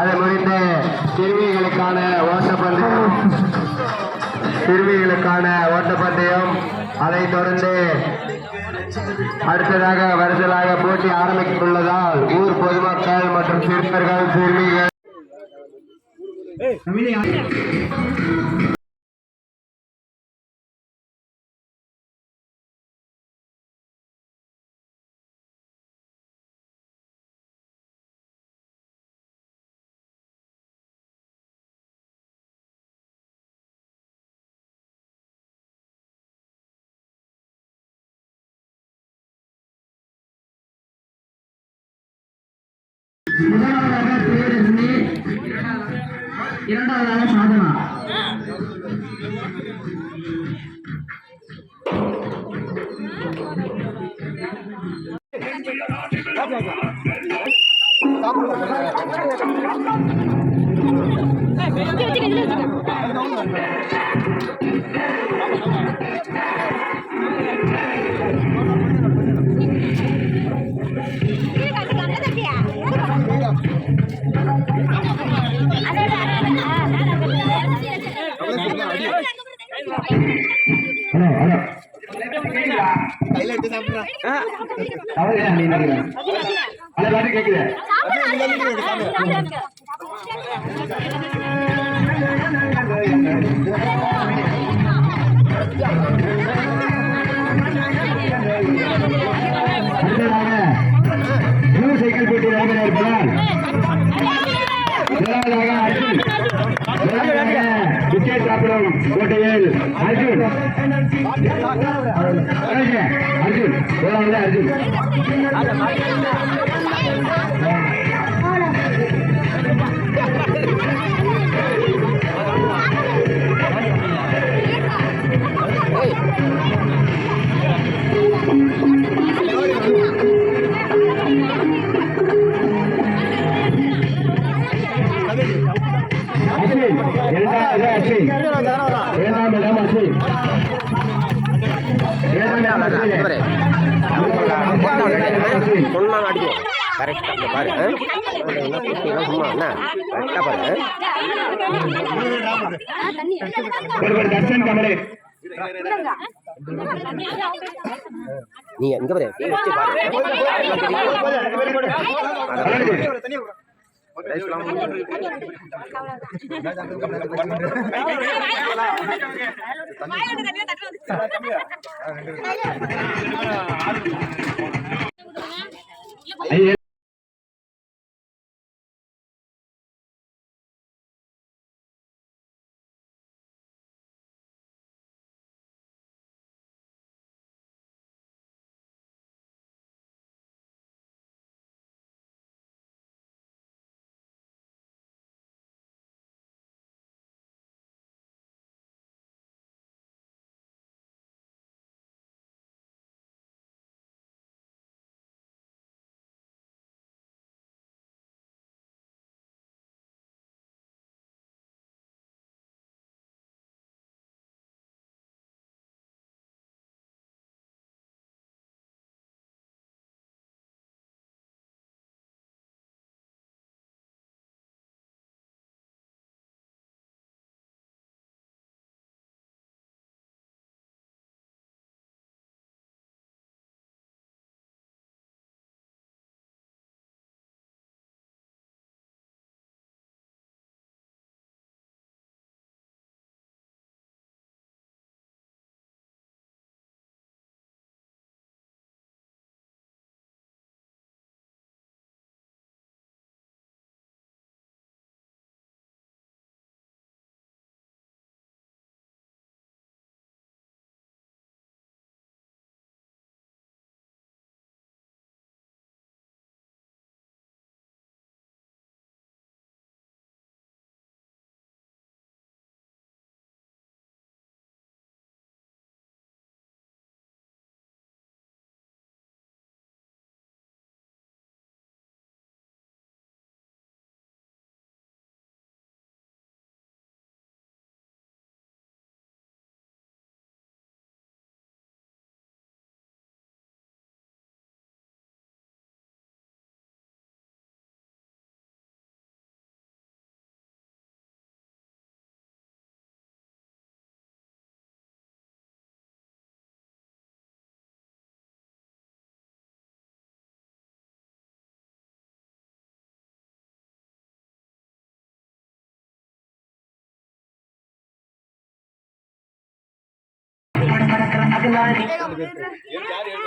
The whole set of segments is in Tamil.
அது முடிந்த சிறுமிகளுக்கான ஓட்டப்பந்தயம். சிறுமிகளுக்கான ஓட்டப்பந்தயம். அதைத் தொடர்ந்து அடுத்ததாக வருதலாக போட்டி ஆரம்பித்துள்ளதால் ஊர் பொதுமக்கள் மற்றும் சிறுவர்கள் சிறுமிகள். முதலாவதாக பிரியதர்ஷினி இரண்டாவதாக சாதனா. ஹலோ அவர் ஏன் நீ நினைக்கிற அதை பாட்டு கேட்குது என்ன நீ எங்க பாரு ஐயா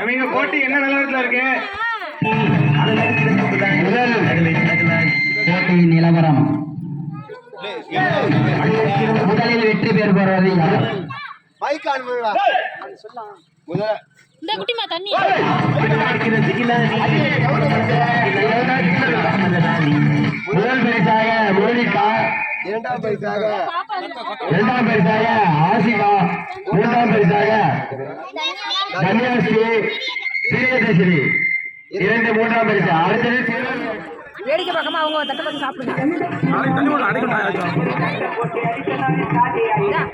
அவங்க போட்டி என்ன நிலவரத்துல இருக்கு போட்டியின் நிலவரம் முதலில் வெற்றி பெறுபவர்கள் யார் இந்த குட்டிமா தண்ணி முதல் பரிசாக மோனிகா இரண்டாம் பரிசாக. இரண்டாம் பரிசாக ஆசிகா மூன்றாம் பரிசாக கன்னியாஸ்ரீ பிரியதர்ஷினி. இரண்டு மூன்றாம் பரிசு. அடுத்தது வேடிக்கை பார்க்காம அவங்க தட்டை பார்த்து சாப்பிடுங்க.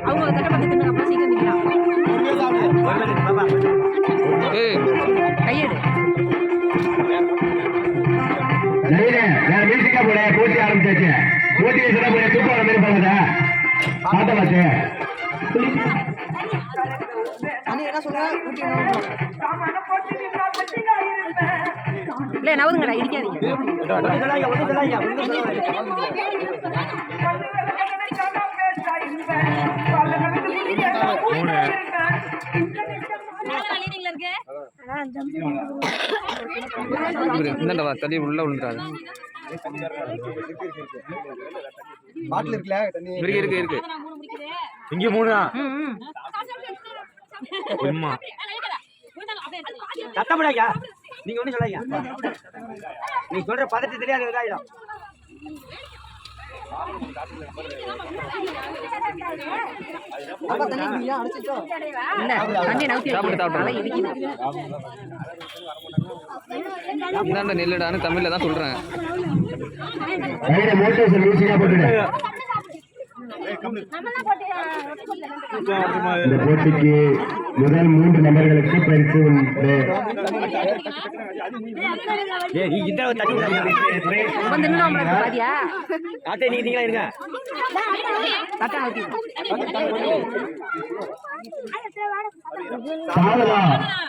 அவங்க தட்டை பார்த்து தின்னுங்க அப்புறம் சீக்கிரம் கையெடு. மியூசிக்கா போட போட்டி ஆரம்பிச்சாச்சு. போட்டி வச்சுட்டா போய் தூக்கம் வர மாதிரி போகாதா? பாட்ட பாத்து இல்லை நவருங்கடா இடிக்காதீங்க. இந்தாண்டா தள்ளி உள்ள விழுந்துறாரு பாட்டில் இருக்குல்ல தண்ணி. இருக்கு இருக்கு இருக்கு. இங்க மூணா? உம்மா சத்தப்படாயா நீங்க ஒண்ணும் சொல்லாங்க நீ சொல்ற பதட்டத்திலே அது இதாயிடும் இல்லை தண்ணி நவுத்தி சாப்பிடு, வைக்க. சாப்பிடு. நல்லா இடிக்குது இந்தாண்ட நெல்லுடான்னு தமிழ்ல தான் சொல்றேன் இந்த போட்டிக்கு முதல் மூன்று நபர்களுக்கு பரிசு உண்டு. சாதனா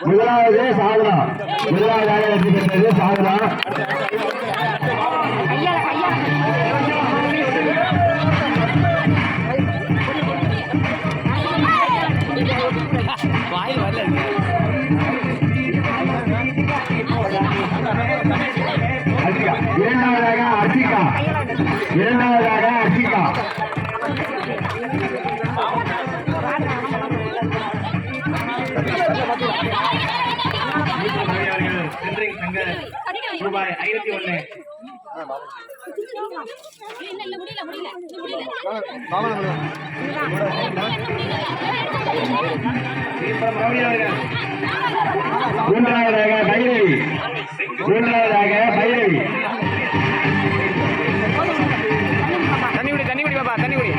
முதலாவது சாதனா முதலாவதாக வெற்றி பெற்றது சாதனா இரண்டாவதாக அர்ச்சிகா. ரூபாய் ஐநூத்தி ஒண்ணு. மூன்றாவதாக பைரவி. மூன்றாவதாக பைரவி. குடி தண்ணி குடி.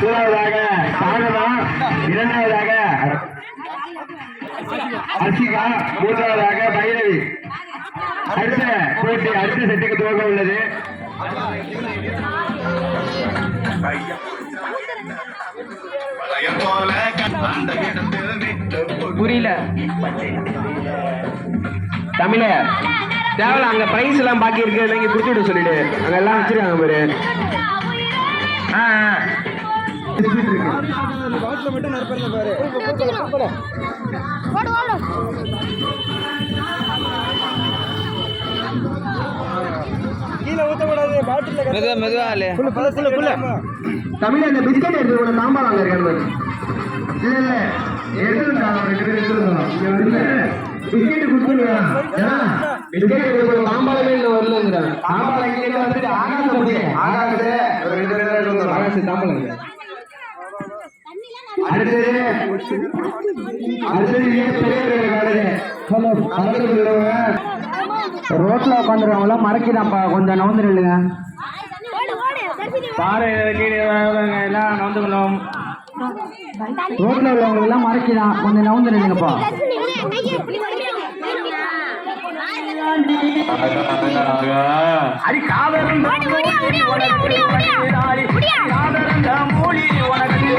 மூணாவதாக சாதனா இரண்டாவதாக அர்ச்சிகா மூன்றாவதாக பைரவி. அடுத்த போட்டி அடுத்த செட்டுக்கு துவங்க உள்ளது. புரியல. தமிழ தேவையில்ல அங்க பிரைஸ் எல்லாம் பாக்கி இருக்கு நீங்க குடுத்து விட சொல்லிடு. அங்க எல்லாம் வச்சிருக்காங்க பாரு. ஆ ஆ. பாட்டில் மட்டும் நறுப்பறத பாரு ஓடு ஓடு கீழே ஊத்தக்கூடாது பாட்டில் மெதுவா மெதுவா தமிழ அந்த பிஸ்கட் எடுத்து உன தாம்பாளம் அங்க இருக்காரு. இல்ல இல்ல. எடுத்துருந்தா பிஸ்கெட் கொடுத்துருவா பிஸ்கெட் கொடுக்குற தாம்பாளமே இல்ல வரலங்கிறாங்க. தாம்பாளம் இங்க வந்துட்டு ஆகாச முடியும் ஆகாச? ஒரு ரெண்டு பேரும் அடுத்தது காலேஜ் ஹலோ ரோட்ல உட்காந்துருவாங்களா மறக்கிறாப்பா கொஞ்சம் நவுந்து நில்லுங்க பாறை கீழே எல்லாம் நவுந்துக்கணும். ரோட்ல உள்ளவங்களுக்கு எல்லாம் மறைக்கலாம் கொஞ்சம் நவுந்து நில்லுங்கப்பா அடி காதலும் ஓடி மூலி உனக்கு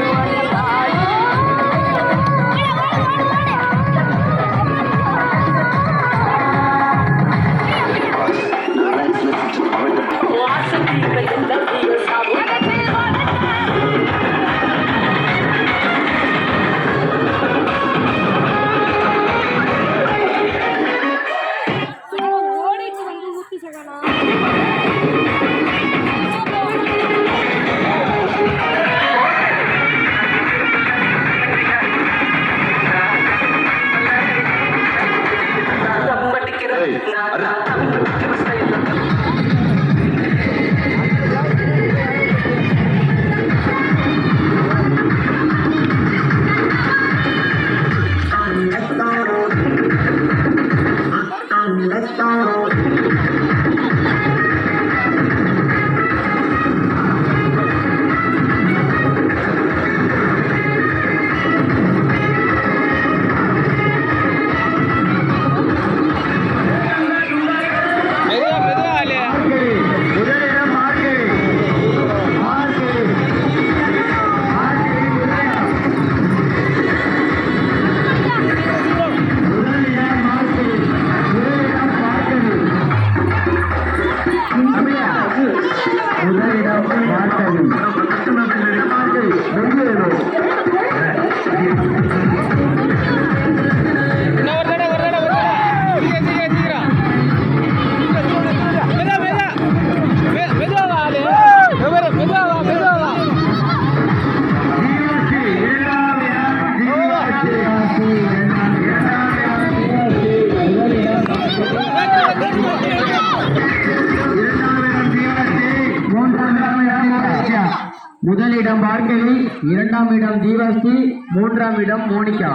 முதலிடம் பார்கவி இரண்டாம் இடம் ஜீவாஸ்தி மூன்றாம் இடம் மோனிகா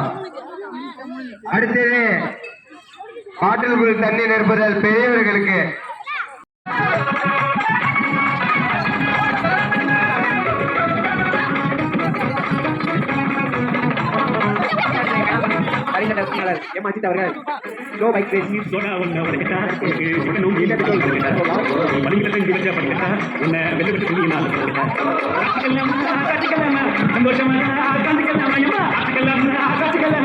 அடுத்தது ஆற்றல் தண்ணி நிற்பதல் பெரியவர்களுக்கு ஏமாற்றிட்டு அவர்கள் ஸ்லோ பைக்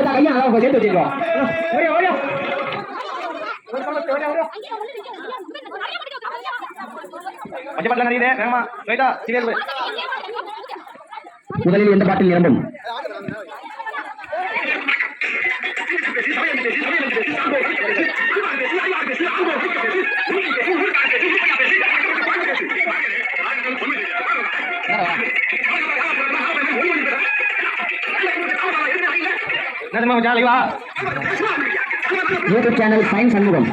பேசி கையா சேர்த்து வச்சிருக்கோம் ஓடியா வேகமா ஸ்ட்ரைட்டா சீரியல் முதலில் எந்த பாட்டில் நிரம்பும் YouTube channel science Shanmugam.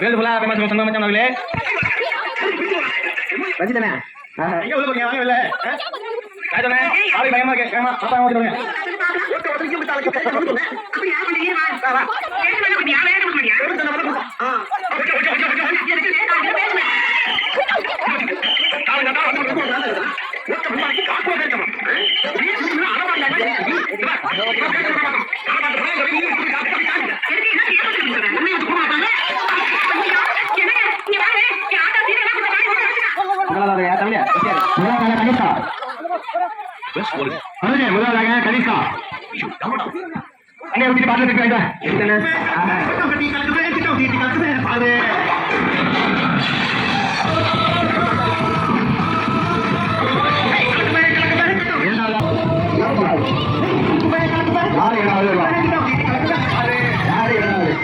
World ஃபுல்லா ஃபேமஸ் சண்முகம் மச்சான் அவர்களே ரஞ்சிதனே எங்க உள்ள போறீங்க? வாங்க இல்ல ராஜனே ஆளு பயமா இருக்கு. அப்பா முதலாவதாக கணிஷா அண்ணே ஊத்தி பாட்டு இருக்கு யாரு ஏழாவது யாரு ஏழாவது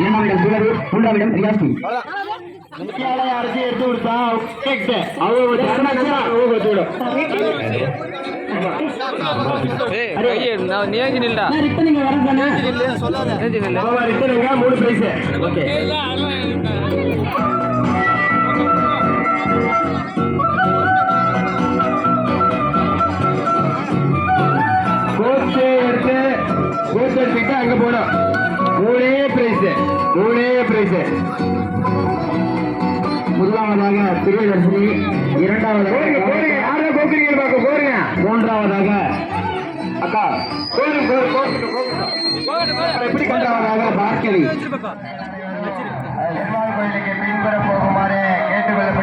இடம் சூழல் மூன்றாம் இடம் ரியாசி அரிசி எடுத்து கொடுத்தா அவங்க ஏய் கையை நான் நேஞ்சி நில்டா நேஞ்சி நில்லு மூணு பிரைஸ் ஓகே. போனோம். மூணே பிரைஸ் மூணே பிரைஸ் முதலாவதாக பிரியதர்ஷினி இரண்டாவதாக யாரை கோக்குறீங்க பார்க்க போறீங்க மூன்றாவதாக அக்கா. எப்படி கண்டாங்க பார்க்கவி பெருமாள் கோயிலுக்கு பின்புற போகுமாறு கேட்டுக்கொள்ளப்படுகிறது